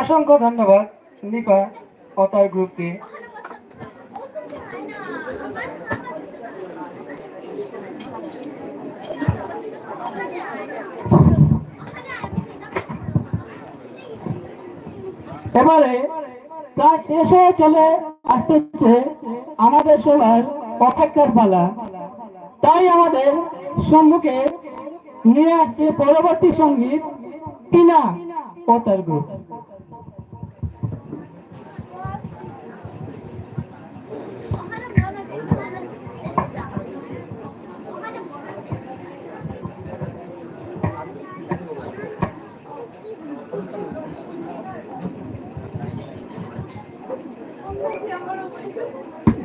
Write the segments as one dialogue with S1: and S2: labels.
S1: অসংখ্য ধন্যবাদ, নিপা অতয় গ্রুপকে এবারে তার শেষ হয়ে চলে আসতেছে আমাদের সবার অপেক্ষার পালা। তাই আমাদের সম্মুখে নিয়ে আসছে পরবর্তী সংগীত টিনা ও তার গ্রুপ
S2: Thank you.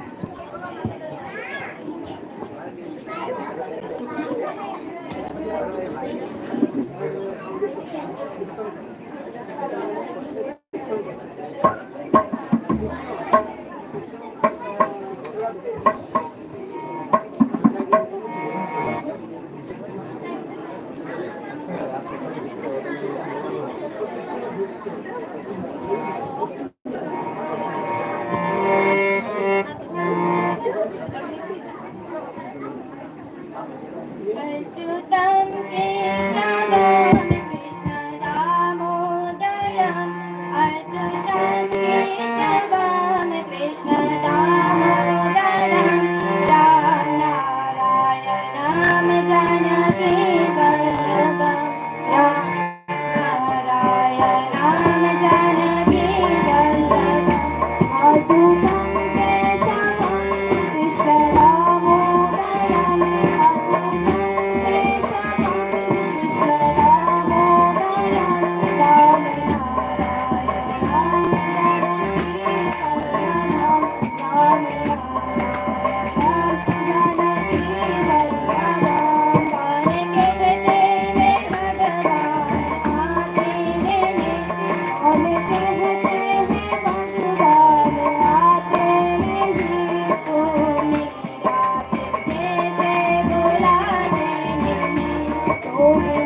S2: Oh.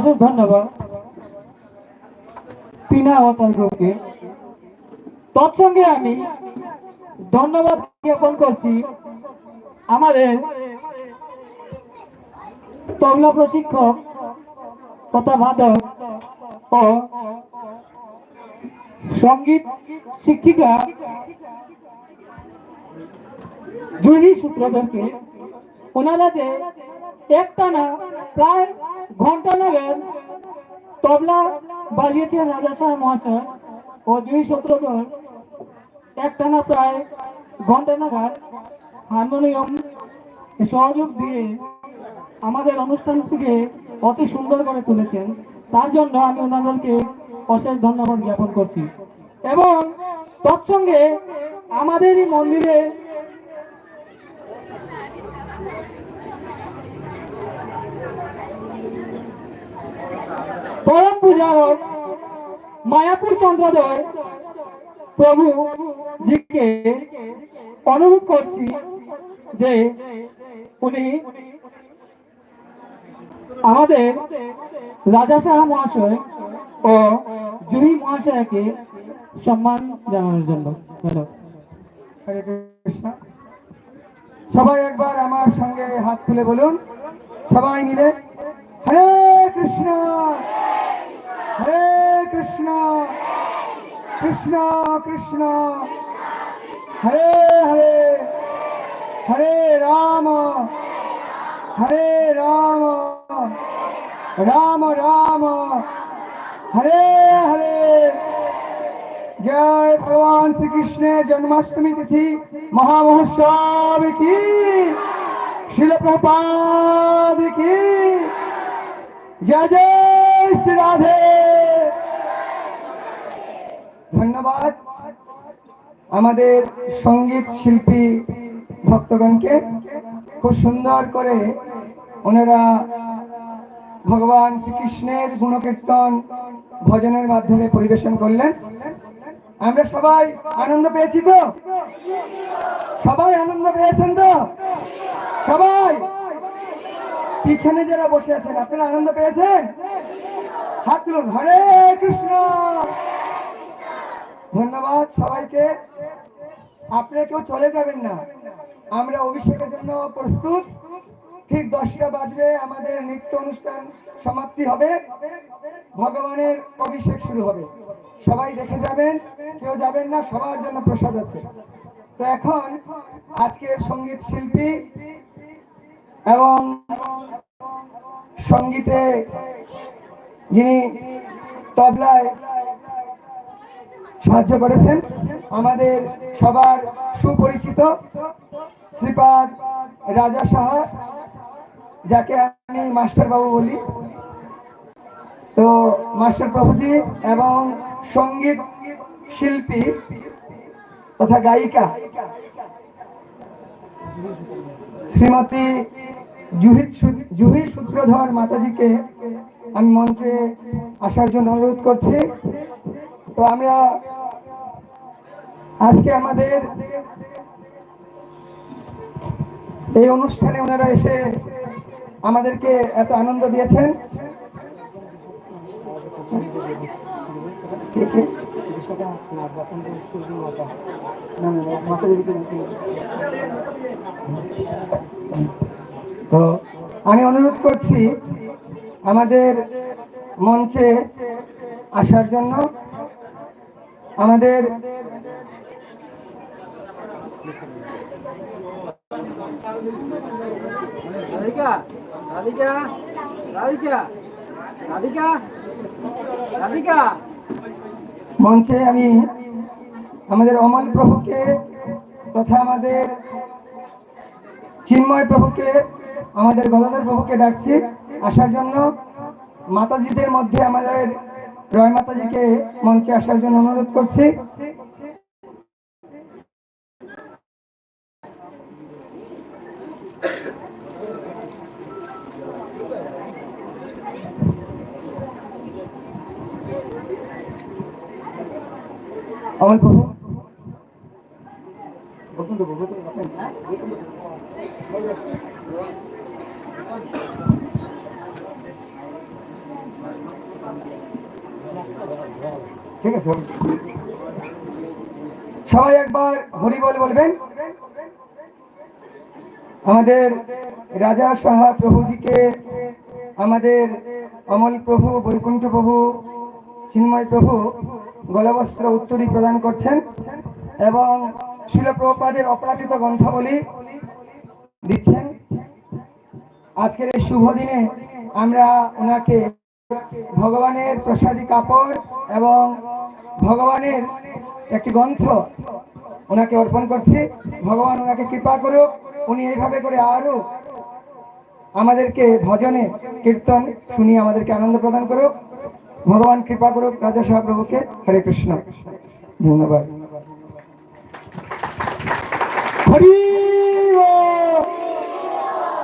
S1: অশেষ ধন্যবাদ। পিনা অতার গ্রুপকে তৎসঙ্গে আমি ধন্যবাদ জ্ঞাপন করছি আমাদের তবলা প্রশিক্ষক তথা বাদক ও সংগীত শিক্ষিকা জুহি সূত্রধরকে ওনারা যে একটানা প্রায় ঘণ্টা নাগাদ তবলা বাজিয়েছেন রাজা সাহেব মহাশয় ও জুহি সূত্রধর একটানা প্রায় ঘণ্টা নাগাদ হারমোনিয়াম সহযোগ দিয়ে আমাদের অনুষ্ঠানটিকে অতি সুন্দর করে তুলেছেন। তার জন্য আমি ওনাদেরকে অশেষ ধন্যবাদ জ্ঞাপন করছি। এবং তৎসঙ্গে আমাদের এই মন্দিরে পরম পূজারক মায়াপুর চন্দ্রদয় প্রভু জিকে অনুরোধ করছি যে উনি আমাদের রাজা সাহা মহাশয় ও জুহি মহাশয়কে সম্মান জানানোর জন্য।
S3: সবাই একবার আমার সঙ্গে হাত তুলে বলুন। সবাই মিলে হরে কৃষ্ণ। हे कृष्णा। कृष्णा कृष्णा। हरे हरे। हरे राम। हरे राम। राम राम। हरे हरे। जय भगवान श्री कृष्ण जन्माष्टमी तिथि महामहोत्सव की। शिल प्रपाद की। जय जय श्री राधे। ধন্যবাদ। আমাদের সংগীত শিল্পী ভক্তগণকে খুব সুন্দর করে ওনারা ভগবান শ্রীকৃষ্ণের গুণকীর্তন ভজনের মাধ্যমে পরিবেশন করলেন। আমরা সবাই আনন্দ পেয়েছি তো? সবাই আনন্দ পেয়েছেন তো? সবাই? পিছনে যারা বসে আছেন, আপনারা আনন্দ পেয়েছেন? হাত তুলুন। হরে কৃষ্ণ! ধন্যবাদ সবাইকে। আপনারা কেউ চলে যাবেন না। আমরা অভিষেকের জন্য প্রস্তুত। ঠিক দশটা বাজবে, আমাদের নৃত্য অনুষ্ঠান সমাপ্তি হবে। ভগবানের অভিষেক শুরু হবে। সবাই দেখে যাবেন। কেউ যাবেন না, সবার জন্য প্রসাদ আছে। তো এখন আজকের সংগীত শিল্পী এবং সঙ্গীতে যিনি তবলায় সাহায্য করেছেন। আমাদের সবার সুপরিচিত শ্রীপাদ রাজা সাহা, যাকে আমি মাস্টার বাবু বলি। তো মাস্টার প্রভুজি এবং সংগীত শিল্পী তথা গায়িকা শ্রীমতী জুহি জুহি সূত্রধর মাতাজিকে আমি মঞ্চে আসার জন্য অনুরোধ করছি। তো আমরা আজকে আমাদের এই অনুষ্ঠানে ওনারা এসে আমাদেরকে এত আনন্দ দিয়েছেন? তো আমি অনুরোধ করছি আমাদের মঞ্চে আসার জন্য আমাদের
S4: রাধিকা রাধিকা রাধিকা রাধিকা রাধিকা।
S3: মঞ্চে আমি আমাদের অমল প্রভুকে তথা আমাদের চিন্ময় প্রভুকে আমাদের গদাধর প্রভুকে ডাকছি আসার জন্য। মাতাজিদের মধ্যে আমাদের রয় মাতাজিকে মঞ্চে আসার জন্য অনুরোধ করছি। অমল প্রভু। সবাই একবার হরি বল বলবেন? আমাদের রাজা সাহা প্রভুজিকে, আমাদের অমল প্রভু, বৈকুণ্ঠ প্রভু, চিন্ময় প্রভু গলবস্ত্র উত্তরী প্রদান করছেন এবং শিলপ্রপাদের অপরাধিত গ্রন্থাবলী দিচ্ছেন। আজকের এই শুভ দিনে আমরা ওনাকে ভগবানের প্রসাদী কাপড় এবং ভগবানের একটি গ্রন্থ ওনাকে অর্পণ করছি। ভগবান ওনাকে কৃপা করুক, উনি এইভাবে করে আরও আমাদেরকে ভজনে কীর্তন শুনিয়ে আমাদেরকে আনন্দ প্রদান করুক। ভগবান কৃপা করুক, রাজা সাহাপ্রভুকে। হরে কৃষ্ণ। ধন্যবাদ। হরি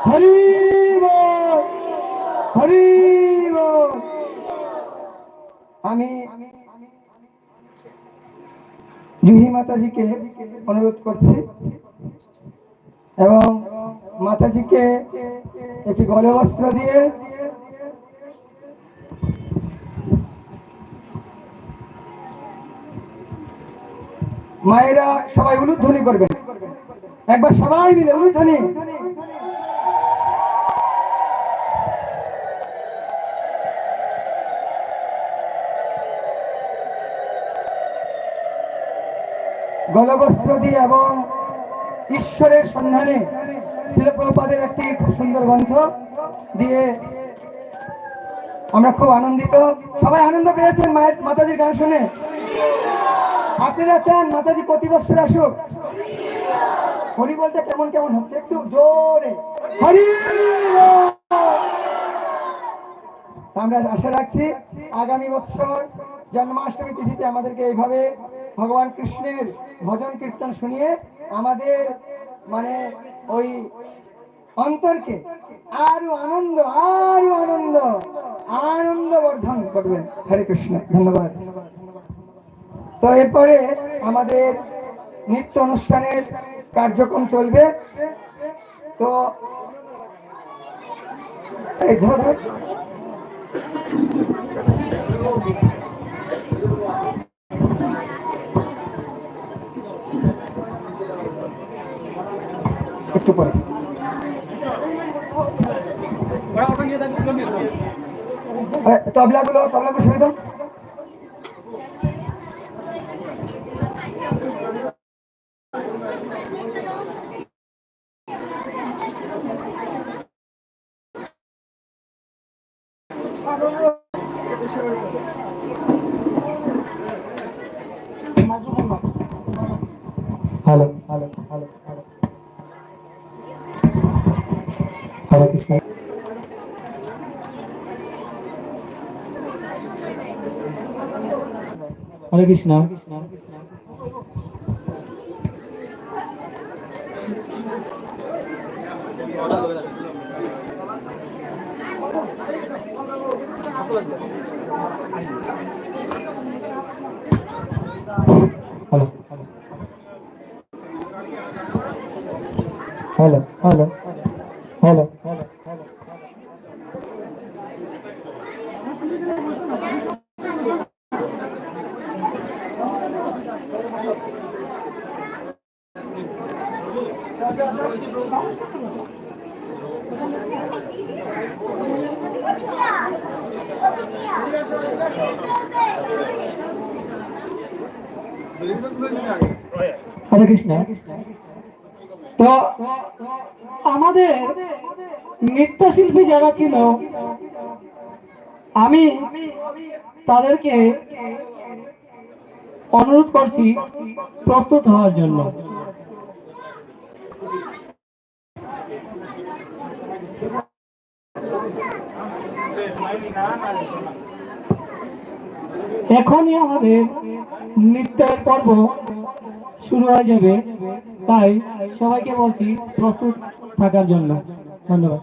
S3: হরি হরি। আমি জুহি মাতাজিকে অনুরোধ করছি। এবং মাতাজিকে একটি গলবস্ত্র দিয়ে মায়েরা সবাই উলুধ্বনি করবেন। একবার সবাই মিলে উলুধ্বনি। গলবস্ত্র দিয়ে এবং ঈশ্বরের সন্ধানে শিলপ্রপাদের একটি খুব সুন্দর গ্রন্থ দিয়ে আমরা খুব আনন্দিত। সবাই আনন্দ পেয়েছেন মায়ের, মাতাজির গান শুনে? আপনারা চান মাতাজি প্রতি বছর আসুক? হরি বলতে কেমন কেমন হচ্ছে? একটু জোরে। হরি আমরা আশা রাখছি আগামী বছর জন্মাষ্টমী তিথিতে আমাদেরকে এইভাবে ভগবান কৃষ্ণের ভজন কীর্তন শুনিয়ে আমাদের মানে ওই অন্তরকে আরও আনন্দ আরও আনন্দ আনন্দ বর্ধন করবেন। হরে কৃষ্ণ, ধন্যবাদ। তো এরপরে আমাদের নৃত্য অনুষ্ঠানের কার্যক্রম চলবে। তো ধরো। একটু পরে। তবলাগুলো তবলাগুলো শুনে দাও। Hello hello hello hello Hare Krishna Hare Krishna hello Hare Krishna তো আমাদের নৃত্যশিল্পী যারা ছিল আমি তাদেরকে অনুরোধ করছি প্রস্তুত হওয়ার জন্য।
S1: এখনই আমাদের নৃত্যের পর্ব শুরু হয়ে যাবে। তাই সবাইকে বলছি প্রস্তুত থাকার জন্য। ধন্যবাদ।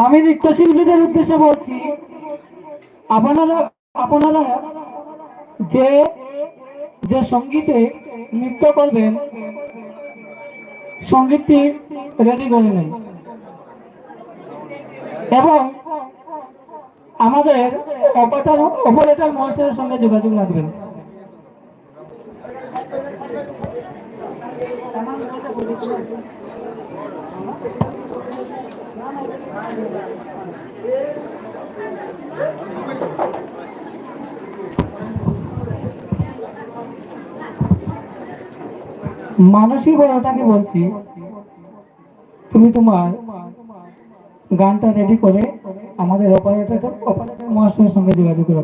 S1: আমি নৃত্যশিল্পীদের উদ্দেশ্যে বলছি আপনারা আপনারা যে যে সঙ্গীতে নৃত্য করবেন, সঙ্গীতটি রেডি করে নেন। এবং আমাদের অপারেটর অপারেটর মহাশয়ের সঙ্গে যোগাযোগ রাখবেন। মানসিক বড়টাকে বলছি, তুমি তোমার গানটা রেডি করে আমাদের অপারেটর অপারেটর মহাশয়ের সঙ্গে যোগাযোগ করা